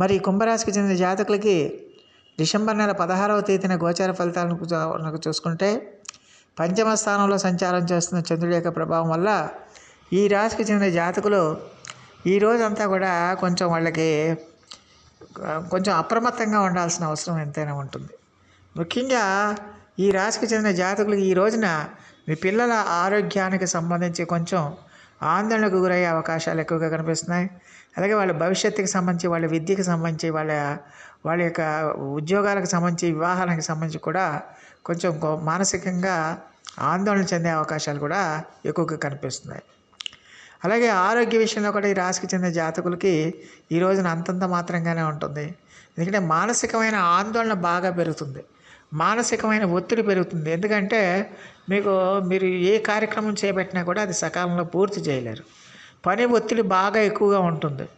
మరి కుంభరాశికి చెందిన జాతకులకి డిసెంబర్ నెల పదహారవ తేదీన గోచార ఫలితాలను చూసుకుంటే పంచమ స్థానంలో సంచారం చేస్తున్న చంద్రుడి యొక్క ప్రభావం వల్ల ఈ రాశికి చెందిన జాతకులు ఈ రోజంతా కూడా కొంచెం వాళ్ళకి కొంచెం అప్రమత్తంగా ఉండాల్సిన అవసరం ఎంతైనా ఉంటుంది. ముఖ్యంగా ఈ రాశికి చెందిన జాతకులు ఈ రోజున మీ పిల్లల ఆరోగ్యానికి సంబంధించి కొంచెం ఆందోళనకు గురయ్యే అవకాశాలు ఎక్కువగా కనిపిస్తున్నాయి. అలాగే వాళ్ళ భవిష్యత్తుకి సంబంధించి వాళ్ళ విద్యకి సంబంధించి వాళ్ళ వాళ్ళ యొక్క ఉద్యోగాలకు సంబంధించి వివాహాలకు సంబంధించి కూడా కొంచెం గో- మానసికంగా ఆందోళన చెందే అవకాశాలు కూడా ఎక్కువగా కనిపిస్తున్నాయి. అలాగే ఆరోగ్య విషయంలో కూడా ఈ రాశికి చెందిన జాతకులకి ఈ రోజున అంతంత మాత్రంగానే ఉంటుంది. ఎందుకంటే మానసికమైన ఆందోళన బాగా పెరుగుతుంది. మానసికమైన ఒత్తిడి పెరుగుతుంది. ఎందుకంటే మీకు మీరు ఏ కార్యక్రమం చేపట్టినా కూడా అది సకాలంలో పూర్తి చేయలేరు. పని ఒత్తిడి బాగా ఎక్కువగా ఉంటుంది.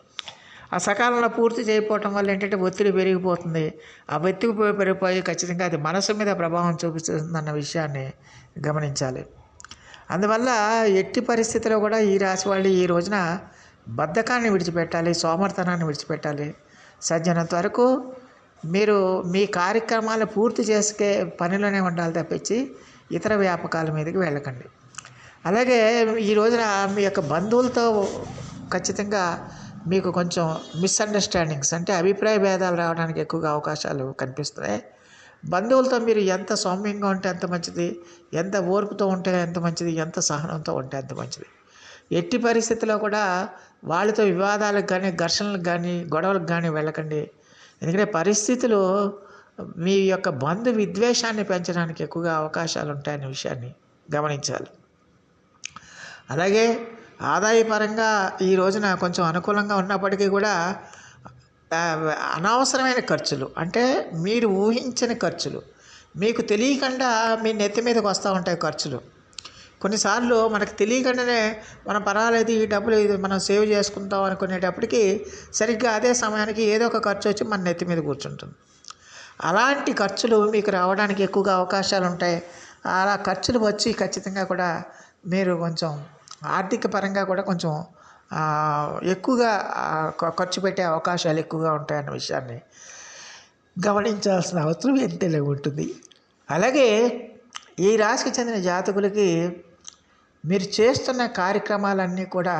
ఆ సకాలంలో పూర్తి చేయకపోవటం వల్ల ఏంటంటే ఒత్తిడి పెరిగిపోతుంది. ఆ ఒత్తిడి పెరిగిపోయి ఖచ్చితంగా అది మనసు మీద ప్రభావం చూపిస్తుందన్న విషయాన్ని గమనించాలి. అందువల్ల ఎట్టి పరిస్థితిలో కూడా ఈ రాశి వాళ్ళు ఈ రోజున బద్ధకాన్ని విడిచిపెట్టాలి సోమర్తనాన్ని విడిచిపెట్టాలి. సజ్జనంత వరకు మీరు మీ కార్యక్రమాలు పూర్తి చేసుకే పనిలోనే ఉండాలి తప్పించి ఇతర వ్యాపకాల మీదకి వెళ్ళకండి. అలాగే ఈ రోజున మీ యొక్క బంధువులతో ఖచ్చితంగా మీకు కొంచెం మిస్అండర్స్టాండింగ్స్ అంటే అభిప్రాయ భేదాలు రావడానికి ఎక్కువగా అవకాశాలు కనిపిస్తున్నాయి. బంధువులతో మీరు ఎంత సౌమ్యంగా ఉంటే అంత మంచిది ఎంత ఓర్పుతో ఉంటే ఎంత మంచిది ఎంత సహనంతో ఉంటే అంత మంచిది. ఎట్టి పరిస్థితిలో కూడా వాళ్ళతో వివాదాలకు కానీ ఘర్షణలకు కానీ గొడవలకు కానీ వెళ్ళకండి. ఎందుకంటే పరిస్థితులు మీ యొక్క బంధు విద్వేషాన్ని పెంచడానికి ఎక్కువగా అవకాశాలు ఉంటాయనే విషయాన్ని గమనించాలి. అలాగే ఆదాయపరంగా ఈ రోజున కొంచెం అనుకూలంగా ఉన్నప్పటికీ కూడా అనవసరమైన ఖర్చులు అంటే మీరు ఊహించని ఖర్చులు మీకు తెలియకుండా మీ నెత్తి మీదకి వస్తూ ఉంటాయి ఖర్చులు. కొన్నిసార్లు మనకు తెలియకుండానే మనం పర్వాలేదు ఈ డబ్బులు ఇది మనం సేవ్ చేసుకుంటాం అనుకునేటప్పటికి సరిగ్గా అదే సమయానికి ఏదో ఒక ఖర్చు వచ్చి మన నెత్తి మీద కూర్చుంటుంది. అలాంటి ఖర్చులు మీకు రావడానికి ఎక్కువగా అవకాశాలు ఉంటాయి. అలా ఖర్చులు వచ్చి ఖచ్చితంగా కూడా మీరు కొంచెం ఆర్థిక పరంగా కూడా కొంచెం ఎక్కువగా ఖర్చు పెట్టే అవకాశాలు ఎక్కువగా ఉంటాయన్న విషయాన్ని గమనించాల్సిన అవసరం ఎంతైనా ఉంటుంది. అలాగే ఈ రాశికి చెందిన జాతకులకి మీరు చేస్తున్న కార్యక్రమాలన్నీ కూడా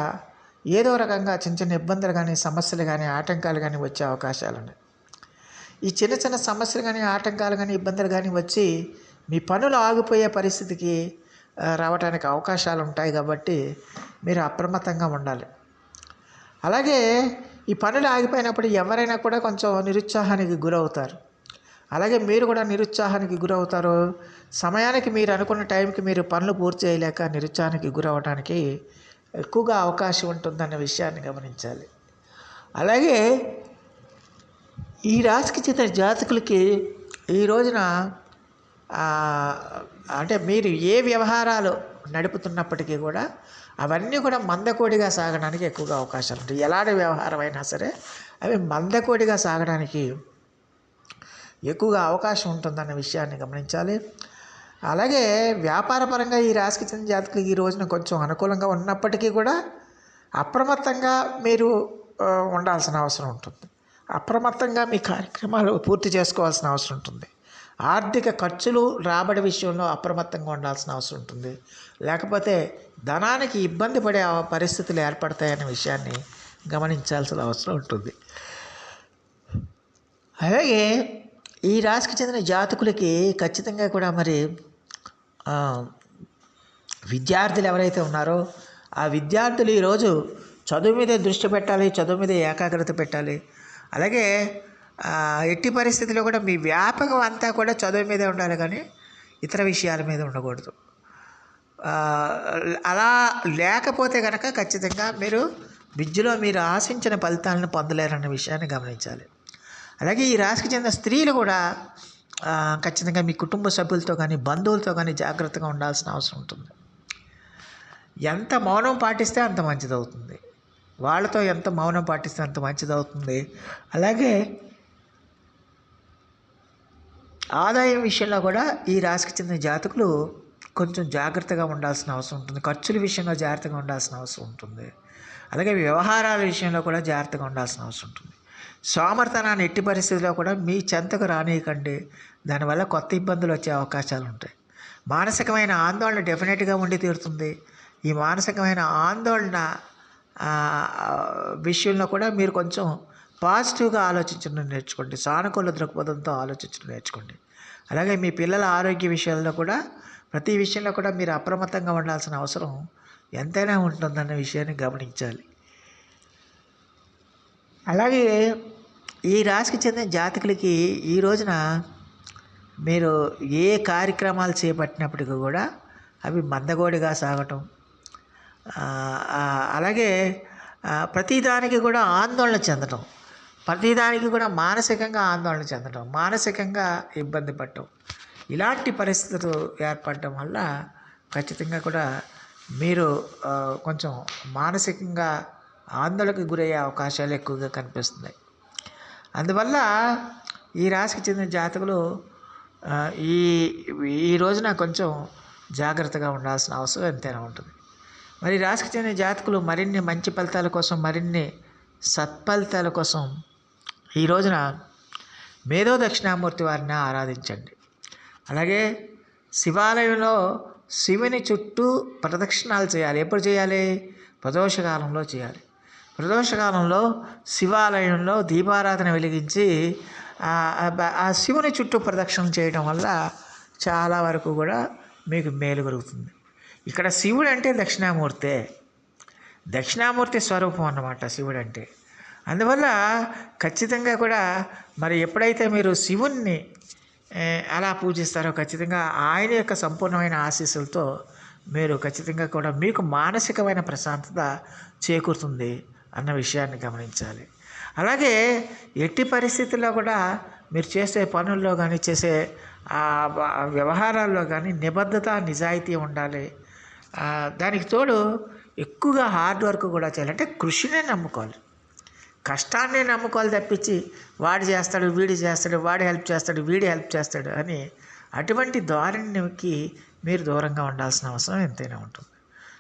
ఏదో రకంగా చిన్న చిన్న ఇబ్బందులు కానీ సమస్యలు కానీ ఆటంకాలు కానీ వచ్చే అవకాశాలు ఉన్నాయి. ఈ చిన్న చిన్న సమస్యలు కానీ ఆటంకాలు కానీ ఇబ్బందులు కానీ వచ్చి మీ పనులు ఆగిపోయే పరిస్థితికి రావడానికి అవకాశాలు ఉంటాయి కాబట్టి మీరు అప్రమత్తంగా ఉండాలి. అలాగే ఈ పనులు ఆగిపోయినప్పుడు ఎవరైనా కూడా కొంచెం నిరుత్సాహానికి గురవుతారు. అలాగే మీరు కూడా నిరుత్సాహానికి గురవుతారు సమయానికి మీరు అనుకున్న టైంకి మీరు పనులు పూర్తి చేయలేక నిరుత్సాహానికి గురవడానికి ఎక్కువగా అవకాశం ఉంటుందన్న విషయాన్ని గమనించాలి. అలాగే ఈ రాశికి చెందిన జాతకులకి ఈ రోజున అంటే మీరు ఏ వ్యవహారాలు నడుపుతున్నప్పటికీ కూడా అవన్నీ కూడా మందకోడిగా సాగడానికి ఎక్కువగా అవకాశాలు ఉంటాయి. ఎలాంటి వ్యవహారం అయినా సరే అవి మందకోడిగా సాగడానికి ఎక్కువగా అవకాశం ఉంటుందన్న విషయాన్ని గమనించాలి. అలాగే వ్యాపారపరంగా ఈ రాశికి చెందిన జాతకులు ఈ రోజున కొంచెం అనుకూలంగా ఉన్నప్పటికీ కూడా అప్రమత్తంగా మీరు ఉండాల్సిన అవసరం ఉంటుంది. అప్రమత్తంగా మీ కార్యక్రమాలు పూర్తి చేసుకోవాల్సిన అవసరం ఉంటుంది. ఆర్థిక ఖర్చులు రాబడి విషయంలో అప్రమత్తంగా ఉండాల్సిన అవసరం ఉంటుంది. లేకపోతే ధనానికి ఇబ్బంది పడే పరిస్థితులు ఏర్పడతాయనే విషయాన్ని గమనించాల్సిన అవసరం ఉంటుంది. అలాగే ఈ రాశికి చెందిన జాతకులకి ఖచ్చితంగా కూడా మరి విద్యార్థులు ఎవరైతే ఉన్నారో ఆ విద్యార్థులు ఈరోజు చదువు మీదే దృష్టి పెట్టాలి చదువు మీద ఏకాగ్రత పెట్టాలి. అలాగే ఎట్టి పరిస్థితిలో కూడా మీ వ్యాపకం అంతా కూడా చదువు మీదే ఉండాలి కానీ ఇతర విషయాల మీద ఉండకూడదు. అలా లేకపోతే కనుక ఖచ్చితంగా మీరు విద్యలో మీరు ఆశించిన ఫలితాలను పొందలేరన్న విషయాన్ని గమనించాలి. అలాగే ఈ రాశికి చెందిన స్త్రీలు కూడా ఖచ్చితంగా మీ కుటుంబ సభ్యులతో కానీ బంధువులతో కానీ జాగ్రత్తగా ఉండాల్సిన అవసరం ఉంటుంది. ఎంత మౌనం పాటిస్తే అంత మంచిది అవుతుంది వాళ్ళతో ఎంత మౌనం పాటిస్తే అంత మంచిది అవుతుంది అలాగే ఆదాయం విషయంలో కూడా ఈ రాశికి చెందిన జాతకులు కొంచెం జాగ్రత్తగా ఉండాల్సిన అవసరం ఉంటుంది. ఖర్చుల విషయంలో జాగ్రత్తగా ఉండాల్సిన అవసరం ఉంటుంది. అలాగే వ్యవహారాల విషయంలో కూడా జాగ్రత్తగా ఉండాల్సిన అవసరం ఉంటుంది. సోమర్తనాన్ని ఎట్టి పరిస్థితిలో కూడా మీ చెంతకు రానియకండి. దానివల్ల కొత్త ఇబ్బందులు వచ్చే అవకాశాలు ఉంటాయి. మానసికమైన ఆందోళన డెఫినెట్గా ఉండి తీరుతుంది. ఈ మానసికమైన ఆందోళన విషయంలో కూడా మీరు కొంచెం పాజిటివ్గా ఆలోచించడం నేర్చుకోండి. సానుకూల దృక్పథంతో ఆలోచించడం నేర్చుకోండి. అలాగే మీ పిల్లల ఆరోగ్య విషయాల్లో కూడా ప్రతి విషయంలో కూడా మీరు అప్రమత్తంగా ఉండాల్సిన అవసరం ఎంతైనా ఉంటుందన్న విషయాన్ని గమనించాలి. అలాగే ఈ రాశికి చెందిన జాతకులకి ఈ రోజున మీరు ఏ కార్యక్రమాలు చేపట్టినప్పటికీ కూడా అవి మందగోడిగా సాగటం. అలాగే ప్రతిదానికి కూడా ఆందోళన చెందటం. ప్రతిదానికి కూడా మానసికంగా ఆందోళన చెందటం మానసికంగా ఇబ్బంది పడటం ఇలాంటి పరిస్థితులు ఏర్పడటం వల్ల ఖచ్చితంగా కూడా మీరు కొంచెం మానసికంగా ఆందోళనకు గురయ్యే అవకాశాలు ఎక్కువగా కనిపిస్తున్నాయి. అందువల్ల ఈ రాశికి చెందిన జాతకులు ఈ ఈ రోజున కొంచెం జాగ్రత్తగా ఉండాల్సిన అవసరం ఎంతైనా ఉంటుంది. మరి రాశికి చెందిన జాతకులు మరిన్ని మంచి ఫలితాల కోసం మరిన్ని సత్ఫలితాల కోసం ఈ రోజున మేధో దక్షిణామూర్తి వారిని ఆరాధించండి. అలాగే శివాలయంలో శివుని చుట్టూ ప్రదక్షిణాలు చేయాలి. ఎప్పుడు చేయాలి? ప్రదోషకాలంలో చేయాలి. ప్రదోషకాలంలో శివాలయంలో దీపారాధన వెలిగించి ఆ శివుని చుట్టూ ప్రదక్షిణలు చేయడం వల్ల చాలా వరకు కూడా మీకు మేలు కలుగుతుంది. ఇక్కడ శివుడు అంటే దక్షిణామూర్తే. దక్షిణామూర్తి స్వరూపం అన్నమాట శివుడు అంటే అందువల్ల ఖచ్చితంగా కూడా మరి ఎప్పుడైతే మీరు శివుణ్ణి అలా పూజిస్తారో ఖచ్చితంగా ఆయన యొక్క సంపూర్ణమైన ఆశీస్సులతో మీరు ఖచ్చితంగా కూడా మీకు మానసికమైన ప్రశాంతత చేకూరుతుంది. అన్న విషయాన్ని గమనించాలి. అలాగే ఎట్టి పరిస్థితుల్లో కూడా మీరు చేసే పనుల్లో కానీ చేసే వ్యవహారాల్లో కానీ నిబద్ధత నిజాయితీ ఉండాలి. దానికి తోడు ఎక్కువగా హార్డ్ వర్క్ కూడా చేయాలి. అంటే కృషినే నమ్ముకోవాలి. కష్టాన్ని నమ్ముకోవాలి తప్పించి వాడు చేస్తాడు వీడు చేస్తాడు వాడు హెల్ప్ చేస్తాడు వీడు హెల్ప్ చేస్తాడు అని అటువంటి ధోరణికి మీరు దూరంగా ఉండాల్సిన అవసరం ఎంతైనా ఉంటుంది.